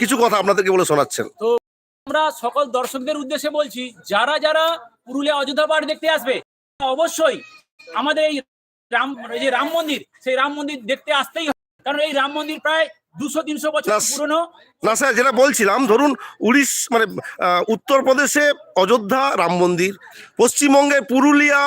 কিছু কথা আপনাদেরকে বলে শোনাচ্ছেন। তো আমরা সকল দর্শকদের উদ্দেশ্যে বলছি যারা যারা পুরুলিয়া অযোধ্যা পাহাড় দেখতে আসবে অবশ্যই আমাদের এই রাম এই যে রাম মন্দির সেই রাম মন্দির দেখতে আসতেই হবে। কারণ এই রাম মন্দির প্রায় দুশো তিনশো বছর পুরনো। না স্যার যেটা বলছিলাম ধরুন উড়িষ মানে উত্তরপ্রদেশে অযোধ্যা রাম মন্দির পশ্চিমবঙ্গে পুরুলিয়া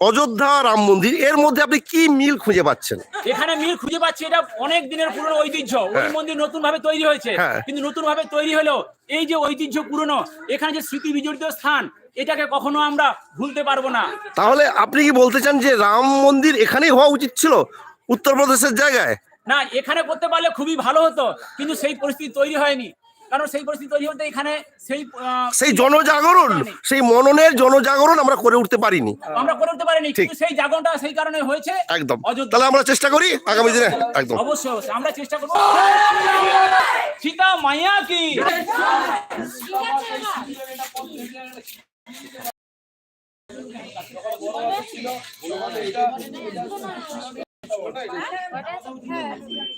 অযোধ্যা রাম মন্দির এর মধ্যে আপনি কি মিল খুঁজে পাচ্ছেন? এখানে মিল খুঁজে পাচ্ছি এটা অনেক দিনের পুরনো ঐতিহ্য। ওই হ্যাঁ। মন্দির নতুন ভাবে তৈরি হয়েছে। হ্যাঁ। কিন্তু নতুন ভাবে তৈরি হলো এই যে ঐতিহ্য পুরনো এখানে যে স্মৃতি বিজড়িত স্থান এটাকে কখনো আমরা ভুলতে পারব না। তাহলে আপনি কি বলতে চান যে রাম মন্দির এখানেই হওয়া উচিত ছিল? উত্তরপ্রদেশের জায়গায়? না এখানে করতে পারলে খুবই ভালো হতো কিন্তু সেই পরিস্থিতি তৈরি হয়নি। কারণ সেই পরিস্থিতি তৈরি হতে এখানে সেই সেই জনজাগরণ সেই মননের জনজাগরণ আমরা করে উঠতে পারিনি। আমরা করে উঠতে পারিনি। কিন্তু সেই জাগরণটা সেই কারণে হয়েছে একদম। তাহলে আমরা চেষ্টা করি আগামী দিনে। একদম। অবশ্যই অবশ্যই। আমরা চেষ্টা করব। সীতা মাইয়া কি?